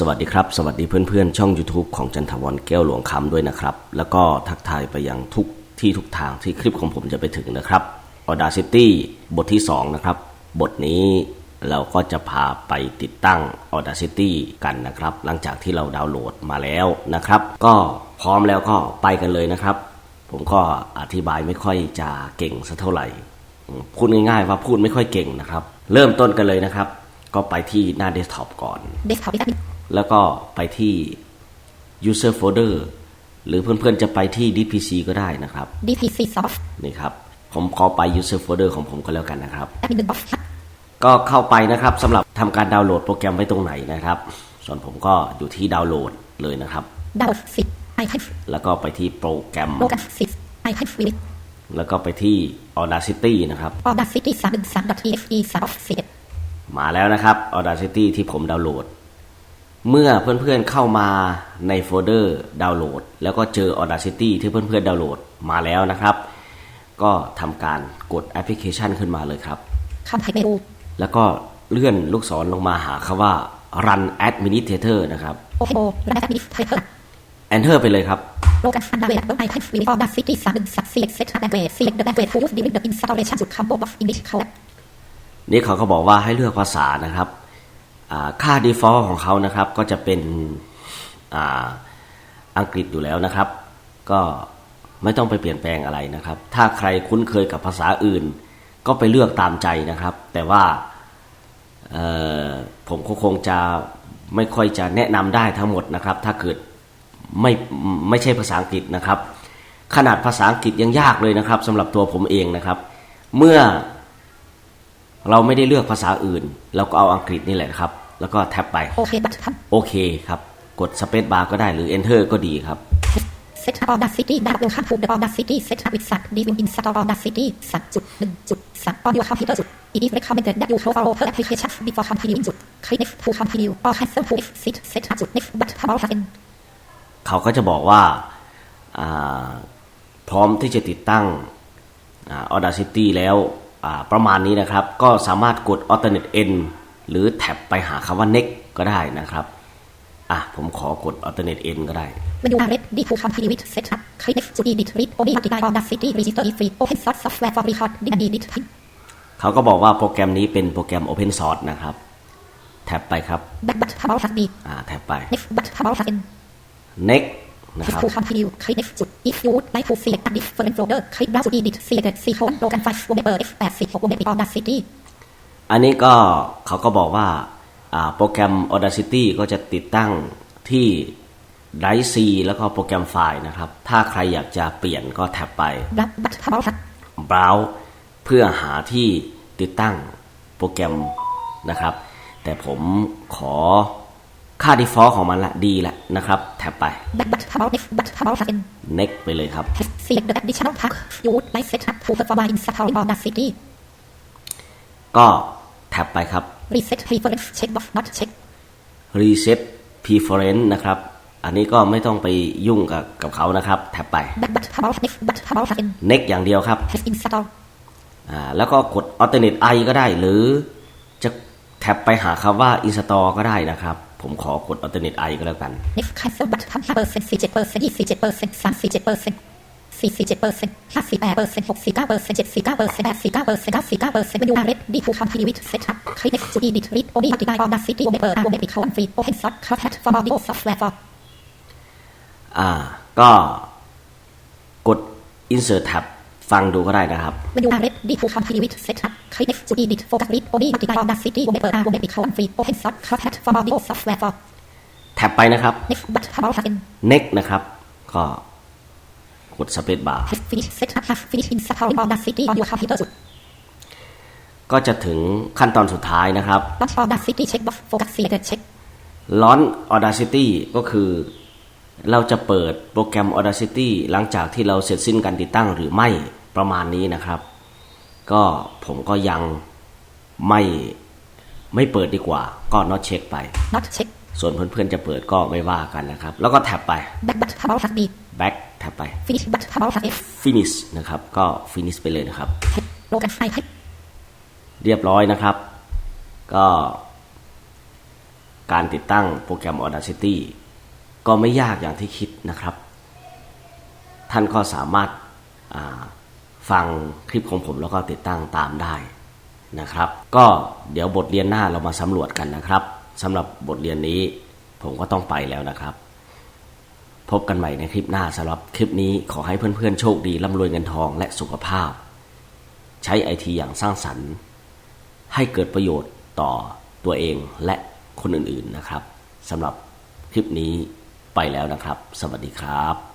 สวัสดีครับ สวัสดีเพื่อนๆ ช่อง YouTube ของจันทวรแก้วหลวงคำด้วยนะครับ แล้วก็ทักทายไปยังทุกที่ทุกทางที่คลิปของผมจะไปถึงนะครับ Audacity บทที่ 2 นะครับ บทนี้เราก็จะพาไปติดตั้ง Audacity กันนะครับ หลังจากที่เราดาวน์โหลดมาแล้วนะครับ ก็พร้อมแล้วก็ไปกันเลยนะครับ ผมก็อธิบายไม่ค่อยจะเก่งสักเท่าไหร่ พูดง่ายๆว่าพูดไม่ค่อยเก่งนะครับ เริ่มต้นกันเลยนะครับ ก็ไปที่หน้าเดสก์ท็อปก่อน desktop ที่ตั้ง แล้วก็ไปที่ user folder หรือเพื่อนๆจะไปที่ DPC ก็ได้นะครับ DPC soft นี่ครับ ผมขอไป user folder ของผมก็แล้วกันนะครับ admin box ก็เข้าไปนะครับสำหรับทำการดาวน์โหลดโปรแกรมไว้ตรงไหนนะครับ ส่วนผมก็อยู่ที่ดาวน์โหลดเลยนะครับ download 10 icon แล้วก็ไปที่โปรแกรม local 10 icon view แล้วก็ไปที่ Audacity นะครับ audacity 313.exe soft 11มาแล้วนะครับ Audacity ที่ผมดาวน์โหลด เมื่อเพื่อนๆเข้ามาในโฟลเดอร์ดาวน์โหลด แล้วก็เจอ Audacity ที่เพื่อนๆดาวน์โหลดมาแล้วนะครับ ก็ทำการกดแอปพลิเคชันขึ้นมาเลยครับ contact menu แล้วก็เลื่อนลูกศรลงมาหาคำว่า run administrator นะครับ open o run administrator enter ไปเลยครับ local available icon view audacity 313 select set language select the language to use during the installation จุด combo of English collab นี่เขาก็บอกว่าให้เลือกภาษานะครับอ่า ค่า default ของเขานะครับก็จะเป็นอ,อังกฤษอยู่แล้วนะครับ ก็ไม่ต้องไปเปลี่ยนแปลงอะไรนะครับ ถ้าใครคุ้นเคยกับภาษาอื่น ก็ไปเลือกตามใจนะครับ แต่ว่าผมก็คงจะไม่ค่อยจะแนะนำได้ทั้งหมดนะครับ ถ้าเกิดไม่ไม่ใช่ภาษาอังกฤษนะครับ ขนาดภาษาอังกฤษยังยากเลยนะครับสำหรับตัวผมเองนะครับ เมื่อ เราไม่ได้เลือกภาษาอื่น เราก็เอาอังกฤษนี่แหละครับ แล้วก็แท็บไป โอเคบัตรทโอเคครับ กดสเปซบาร์ก็ได้หรือ Enter ก็ดีครับำ set up audacity now welcome to the audacity set up with sat diving install audacity 3.1.3 on your computer จุด it is recommended that you cover all applications before continuing จุด click next to continue or cancel to exit set up จุด next but about again เขาก็จะบอกว่าอ่า พร้อมที่จะติดตั้งอา Audacity แล้วอ่า ประมาณนี้นะครับ ก็สามารถกด Alternate N หรือแท็บไปหาคำว่า Next ก็ได้นะครับ อะ ผมขอกด Alternate N ก็ได้ when you are ready to continue with set up click next to edit read only multiply audacity register is free open source software for recording and editing เขาก็บอกว่าโปรแกรมนี้เป็นโปรแกรม Open Source นะครับ แท็บไปครับ back but about has been อ่า แท็บไป next but about again Next นะค Click รับ to continue click next จุด if you would like to select a different folder click browse to edit select C colon local files wallpaper F86 wallpaper audacity อันนี้ก็เขาก็บอกว่าอ่าโปรแกรม Audacity ก็จะติดตั้งที่ Drive C แล้วก็โปรแกรมไฟล์นะครับ ถ้าใครอยากจะเปลี่ยนก็แท็บไป back but about has Browse เพื่อหาที่ติดตั้งโปรแกรมนะครับ แต่ผมขอ ค่า default ของมันละดีละนะครับ แท็บไป back but about next but about again next ไปเลยครับ select the additional task you would like set up to perform installing audacity ก็แท็บไปครับ reset preference check box not check reset preference นะครับ อันนี้ก็ไม่ต้องไปยุ่งกับกับเขานะครับ แท็บไป back but about next but about again next อย่างเดียวครับ has install อ่าแล้วก็กด alternate i ก็ได้ หรือจะแท็บไปหาคำว่า install ก็ได้นะครับ ผมขอกดอัลเทอร์เนทไอก็แล้วกันนิฟคายสบัตทเปอร์เซ็นต์สี่เจ็ดเปอร์เซ็นต์ยี่สิบเจ็ดเปอร์เซ็นต์สามสี่เจ็ดเปอร์เซ็นต์สี่สี่เจ็ดเปอร์เซ็นต์ห้าสี่แปดเปอร์เซ็นต์หกสี่เก้าเปอร์เซ็นต์เจ็ดสี่เก้าเปอร์เซ็นต์แปดสี่เก้าเปอร์เซ็นต์เก้าสี่เก้าเปอร์เซ็นต์วิวอาร์เรดีทูคัมพีวิทเซตอัพคลิปจูดีดิทริทโอดีปฏิบัติออมดัสซิตี้โอเบเปอร์อาร์เมติคานฟรีโอเพนซับคาแพทฟอร์มอดิโอซอฟต์แวร์ฟอร์อ่าก็กด insert tab ฟังดูก็ได้นะครับ when you are ready to continue with setup click next to edit focus read only multiply audacity wallpaper and wallpaper colon free open source platform audio software for แท็บไปนะครับ next but about again next นะครับ ก็กด space bar has finished setup has finished installing audacity on your computer จุดก็จะถึงขั้นตอนสุดท้ายนะครับ launch audacity check box focus selected check Launch Audacity ก็คือ เราจะเปิดโปรแกรม Audacity หลังจากที่เราเสร็จสิ้นการติดตั้งหรือไม่ประมาณนี้นะครับ ก็ผมก็ยังไม่ไม่เปิดดีกว่า ก็ not check ไป not check ส่วนเพื่อนๆจะเปิดก็ไม่ว่ากันนะครับ แล้วก็แท็บไป back but about has been back แท็บไป finish but about has F finish นะครับ ก็ finish ไปเลยนะครับ local file เรียบร้อยนะครับ ก็การติดตั้งโปรแกรม Audacity ก็ไม่ยากอย่างที่คิดนะครับ ท่านก็สามารถาฟังคลิปของผมแล้วก็ติดตั้งตามได้นะครับ ก็เดี๋ยวบทเรียนหน้าเรามาสำรวจกันนะครับสำหรับบทเรียนนี้ผมก็ต้องไปแล้วนะครับ พบกันใหม่ในคลิปหน้าสำหรับคลิปนี้ขอให้เพื่อนๆโชคดีร่ำรวยเงินทองและสุขภาพ ใช้ไอทีอย่างสร้างสรรค์ ให้เกิดประโยชน์ต่อตัวเองและคนอื่นๆนะครับสำหรับคลิปนี้ ไปแล้วนะครับ สวัสดีครับ